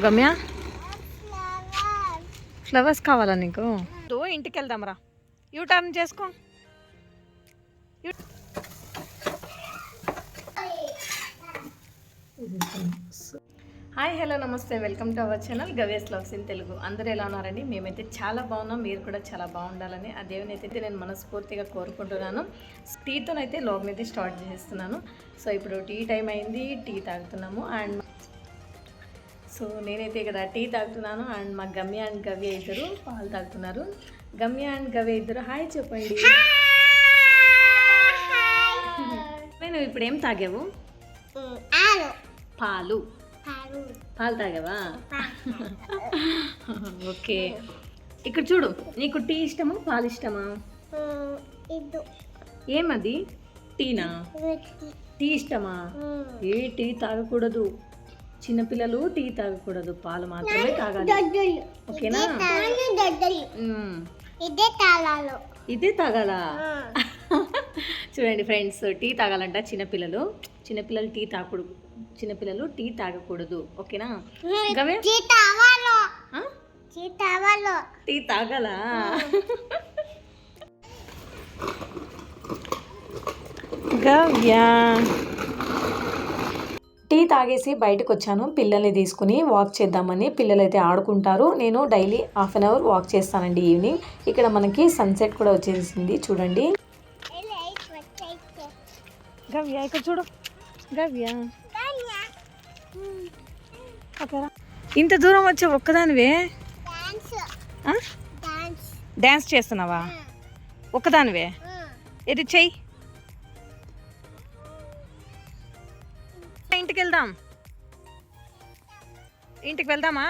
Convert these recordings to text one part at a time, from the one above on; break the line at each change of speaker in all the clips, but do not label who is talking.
గమ్య? ఫ్లవర్స్ కావాలా నీకు? దో ఇంటికి వెళ్దాంరా యూ టర్న్ చేసుకో. హాయ్ హలో నమస్తే. వెల్కమ్ టు అవర్ ఛానల్ గవేస్ లవ్స్ ఇన్ తెలుగు అందరూ ఎలా ఉన్నారండి? మేమైతే చాలా బాగున్నాం. మీరు కూడా చాలా బాగుండాలని ఆ దేవుని అయితే నేను మనస్ఫూర్తిగా కోరుకుంటున్నాను. టీతోనైతే లోగ్ని అయితే స్టార్ట్ చేస్తున్నాను. సో ఇప్పుడు టీ టైం అయింది. టీ తాగుతున్నాము. అండ్ సో నేనైతే ఇక్కడ టీ తాగుతున్నాను అండ్ మా గమ్య అండ్ గవ్య ఇద్దరు పాలు తాగుతున్నారు. గమ్య అండ్ గవ్య ఇద్దరు హాయ్ చెప్పండి. నువ్వు ఇప్పుడు ఏం తాగావు? పాలు.
పాలు.
పాలు తాగావా? ఓకే. ఇక్కడ చూడు నీకు టీ ఇష్టమా పాలు ఇష్టమా? ఏమది? టీనా? టీ ఇష్టమా? ఏ టీ తాగకూడదు. చిన్నపిల్లలు టీ తాగకూడదు. పాలు మాత్రమే తాగాలి. ఓకేనా.
ఇదే
తాగాలా? చూడండి ఫ్రెండ్స్ టీ తాగాలంట చిన్నపిల్లలు. చిన్నపిల్లలు టీ తాగకూడదు చిన్నపిల్లలు టీ తాగకూడదు. ఓకేనా? టీ తాగాలా? గవ్య. టీ తాగేసి బయటకు వచ్చాను పిల్లల్ని తీసుకుని వాక్ చేద్దామని పిల్లలు అయితే ఆడుకుంటారు. నేను daily half an hour walk చేస్తానండి ఈవినింగ్ ఇక్కడ మనకి సన్సెట్ కూడా వచ్చేసింది. చూడండి. గవ్య ఇక్కడ చూడు. గవ్య. ఇంత దూరం వచ్చే ఒక్కదానివే?
డాన్స్
ఆ?
డాన్స్
డ్యాన్స్ చేస్తున్నావా? ఒక్కదానివే? ఇది చెయ్యి. ఇంటికి వెళ్దాం. ఇంటికి వెళ్దామా?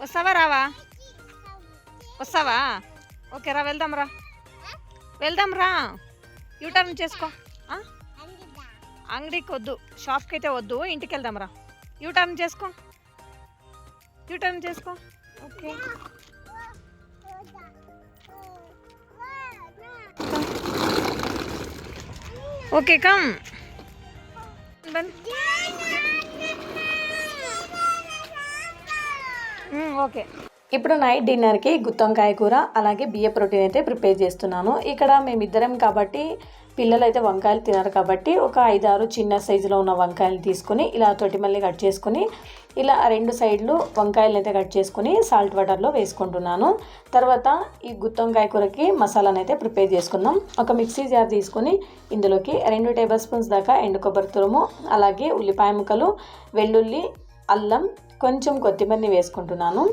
వస్తావా రావా? వస్తావా? ఓకే రా వెళ్దాం రా. వెళ్దాం రా. యూటర్న్ చేసుకో. ఆ? అంగడికి వద్దు షాప్కి అయితే వద్దు. ఇంటికి వెళ్దాం రా. యూటర్న్ చేసుకో. యూటర్న్ చేసుకో. ఓకే. Okay come. ఓకే. ఇప్పుడు నైట్ డిన్నర్కి గుత్తొంకాయ కూర అలాగే బియ్య ప్రోటీన్ అయితే ప్రిపేర్ చేస్తున్నాను. ఇక్కడ మేమిద్దరం కాబట్టి పిల్లలు అయితే వంకాయలు తినరు కాబట్టి ఒక ఐదారు చిన్న సైజులో ఉన్న వంకాయలు తీసుకొని ఇలా తొటి మళ్ళీ కట్ చేసుకొని ఇలా రెండు సైడ్లు వంకాయలు అయితే కట్ చేసుకుని సాల్ట్ వాటర్లో వేసుకుంటున్నాను. తర్వాత ఈ గుత్తొంకాయ కూరకి మసాలాను అయితే ప్రిపేర్ చేసుకుందాం. ఒక మిక్సీ జార్ తీసుకొని ఇందులోకి రెండు టేబుల్ స్పూన్స్ దాకా ఎండు కొబ్బరి తురుము అలాగే ఉల్లిపాయ ముక్కలు వెల్లుల్లి అల్లం కొంచెం కొత్తిమీరని వేసుకుంటున్నాను.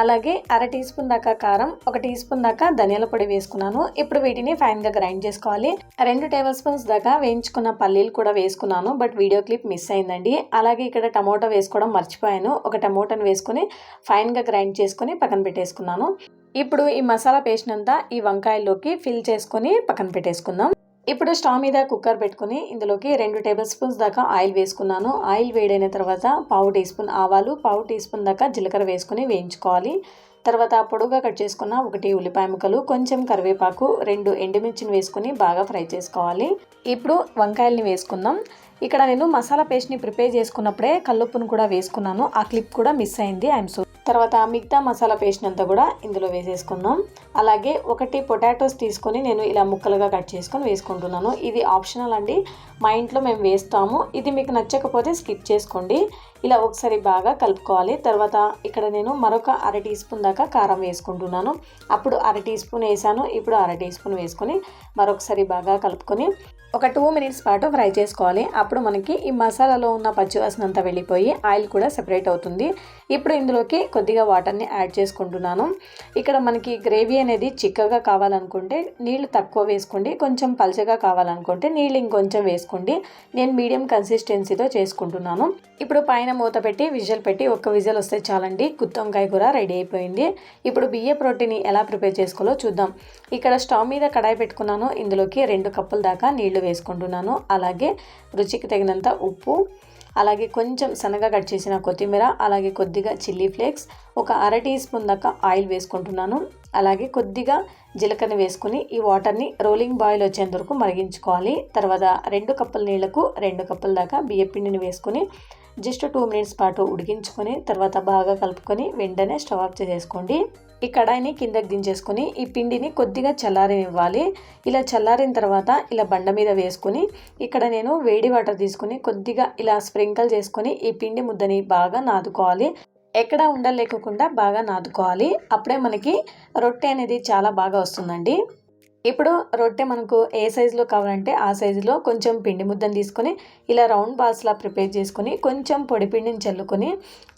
అలాగే అర టీ స్పూన్ దాకా కారం ఒక టీ స్పూన్ దాకా ధనియాల పొడి వేసుకున్నాను. ఇప్పుడు వీటిని ఫైన్గా గ్రైండ్ చేసుకోవాలి. రెండు టేబుల్ స్పూన్స్ దాకా వేయించుకున్న పల్లీలు కూడా వేసుకున్నాను బట్ వీడియో క్లిప్ మిస్ అయిందండి. అలాగే ఇక్కడ టమోటా వేసుకోవడం మర్చిపోయాను. ఒక టమోటాను వేసుకొని ఫైన్గా గ్రైండ్ చేసుకుని పక్కన పెట్టేసుకున్నాను. ఇప్పుడు ఈ మసాలా పేస్ట్ అంతా ఈ వంకాయల్లోకి ఫిల్ చేసుకొని పక్కన పెట్టేసుకుందాం. ఇప్పుడు స్టవ్ మీద కుక్కర్ పెట్టుకుని ఇందులోకి రెండు టేబుల్ స్పూన్స్ దాకా ఆయిల్ వేసుకున్నాను. ఆయిల్ వేడైన తర్వాత పావు టీ స్పూన్ ఆవాలు పావు టీ స్పూన్ దాకా జీలకర్ర వేసుకుని వేయించుకోవాలి. తర్వాత పొడుగా కట్ చేసుకున్న ఒకటి ఉల్లిపాయ ముక్కలు కొంచెం కరివేపాకు రెండు ఎండుమిర్చిని వేసుకుని బాగా ఫ్రై చేసుకోవాలి. ఇప్పుడు వంకాయల్ని వేసుకుందాం. ఇక్కడ నేను మసాలా పేస్ట్ని ప్రిపేర్ చేసుకున్నప్పుడే కల్లుప్పును కూడా వేసుకున్నాను. ఆ క్లిప్ కూడా మిస్ అయింది. ఐఎమ్ సో తర్వాత మిగతా మసాలా పేస్ట్ అంతా కూడా ఇందులో వేసేసుకుందాం. అలాగే ఒకటి పొటాటోస్ తీసుకొని నేను ఇలా ముక్కలుగా కట్ చేసుకొని వేసుకుంటున్నాను. ఇది ఆప్షనల్ అండి. మా ఇంట్లో మేము వేస్తాము. ఇది మీకు నచ్చకపోతే స్కిప్ చేసుకోండి. ఇలా ఒకసారి బాగా కలుపుకోవాలి. తర్వాత ఇక్కడ నేను మరొక అర టీ స్పూన్ దాకా కారం వేసుకుంటున్నాను. అప్పుడు అర టీ స్పూన్ వేసాను. ఇప్పుడు అర టీ స్పూన్ వేసుకొని మరొకసారి బాగా కలుపుకొని ఒక టూ మినిట్స్ పాటు ఫ్రై చేసుకోవాలి. అప్పుడు మనకి ఈ మసాలాలో ఉన్న పచ్చివాసన అంతా వెళ్ళిపోయి ఆయిల్ కూడా సెపరేట్ అవుతుంది. ఇప్పుడు ఇందులోకి కొద్దిగా వాటర్ని యాడ్ చేసుకుంటున్నాను. ఇక్కడ మనకి గ్రేవీ అనేది చిక్కగా కావాలనుకుంటే నీళ్ళు తక్కువ వేసుకోండి. కొంచెం పలచగా కావాలనుకుంటే నీళ్ళు ఇంకొంచెం వేసుకోండి. నేను మీడియం కన్సిస్టెన్సీతో చేసుకుంటున్నాను. ఇప్పుడు పైన మూత పెట్టి విజిల్ పెట్టి ఒక్క విజిల్ వస్తే చాలండి. గుత్తొంకాయ కూర రెడీ అయిపోయింది. ఇప్పుడు బియ్య ప్రోటీన్ ఎలా ప్రిపేర్ చేసుకోవాలో చూద్దాం. ఇక్కడ స్టవ్ మీద కడాయి పెట్టుకున్నాను. ఇందులోకి రెండు కప్పుల దాకా నీళ్ళు వేసుకుంటున్నాను. అలాగే రుచికి తగినంత ఉప్పు అలాగే కొంచెం సన్నగా కట్ చేసిన కొత్తిమీర అలాగే కొద్దిగా చిల్లీ ఫ్లేక్స్ ఒక అర టీ స్పూన్ దాకా ఆయిల్ వేసుకుంటున్నాను. అలాగే కొద్దిగా జీలకర్ర వేసుకుని ఈ వాటర్ని రోలింగ్ బాయిల్ వచ్చేంత వరకు మరిగించుకోవాలి. తర్వాత రెండు కప్పుల నీళ్ళకు రెండు కప్పుల దాకా బియ్య పిండిని వేసుకుని జస్ట్ టూ మినిట్స్ పాటు ఉడికించుకొని తర్వాత బాగా కలుపుకొని వెంటనే స్టవ్ ఆఫ్ చేసేసుకోండి. ఈ కడాయిని కిందకి దించేసుకొని ఈ పిండిని కొద్దిగా చల్లారనివ్వాలి. ఇలా చల్లారిన తర్వాత ఇలా బండ మీద వేసుకొని ఇక్కడ నేను వేడి వాటర్ తీసుకొని కొద్దిగా ఇలా స్ప్రింకిల్ చేసుకొని ఈ పిండి ముద్దని బాగా నాదుకోవాలి. ఎక్కడ ఉండలేకుండా బాగా నాదుకోవాలి. అప్పుడే మనకి రొట్టె అనేది చాలా బాగా వస్తుందండి. ఇప్పుడు రొట్టె మనకు ఏ సైజులో కావాలంటే ఆ సైజులో కొంచెం పిండి ముద్దను తీసుకొని ఇలా రౌండ్ బాల్స్లా ప్రిపేర్ చేసుకొని కొంచెం పొడి పిండిని చల్లుకొని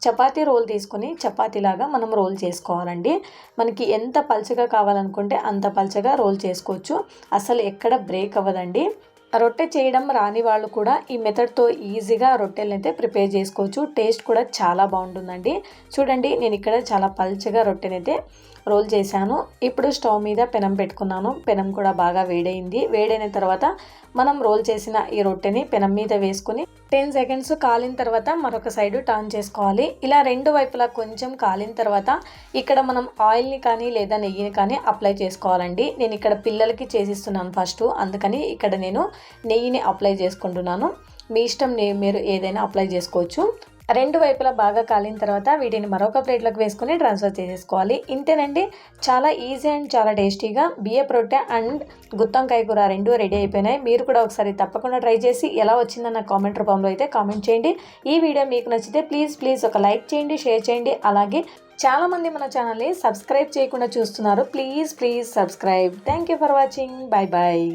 చపాతీ రోల్ తీసుకొని చపాతీలాగా మనం రోల్ చేసుకోవాలండి. మనకి ఎంత పల్చగా కావాలనుకుంటే అంత పల్చగా రోల్ చేసుకోవచ్చు. అసలు ఎక్కడ బ్రేక్ అవ్వదండి. రొట్టె చేయడం రాని వాళ్ళు కూడా ఈ మెథడ్తో ఈజీగా రొట్టెలను అయితే ప్రిపేర్ చేసుకోవచ్చు. టేస్ట్ కూడా చాలా బాగుంటుందండి. చూడండి నేను ఇక్కడ చాలా పల్చగా రొట్టెనైతే రోల్ చేశాను. ఇప్పుడు స్టవ్ మీద పెనం పెట్టుకున్నాను. పెనం కూడా బాగా వేడైంది. వేడైన తర్వాత మనం రోల్ చేసిన ఈ రొట్టెని పెనం మీద వేసుకుని టెన్ సెకండ్స్ కాలిన తర్వాత మరొక సైడు టర్న్ చేసుకోవాలి. ఇలా రెండు వైపులా కొంచెం కాలిన తర్వాత ఇక్కడ మనం ఆయిల్ని కానీ లేదా నెయ్యిని కానీ అప్లై చేసుకోవాలండి. నేను ఇక్కడ పిల్లలకి చేసిస్తున్నాను ఫస్ట్. అందుకని ఇక్కడ నేను నెయ్యిని అప్లై చేసుకుంటున్నాను. మీ ఇష్టం మీరు ఏదైనా అప్లై చేసుకోవచ్చు. రెండు వైపులా బాగా కాలిన తర్వాత వీటిని మరొక ప్లేట్లోకి వేసుకొని ట్రాన్స్ఫర్ చేసేసుకోవాలి. ఇంతేనండి చాలా ఈజీ అండ్ చాలా టేస్టీగా బియ్య రొట్టె అండ్ గుత్తంకాయ కూర రెండు రెడీ అయిపోయినాయి. మీరు కూడా ఒకసారి తప్పకుండా ట్రై చేసి ఎలా వచ్చిందన్న కామెంట్ రూపంలో అయితే కామెంట్ చేయండి. ఈ వీడియో మీకు నచ్చితే ప్లీజ్ ప్లీజ్ ఒక లైక్ చేయండి షేర్ చేయండి. అలాగే చాలామంది మన ఛానల్ని సబ్స్క్రైబ్ చేయకుండా చూస్తున్నారు. Please please subscribe. Thank you for watching. Bye bye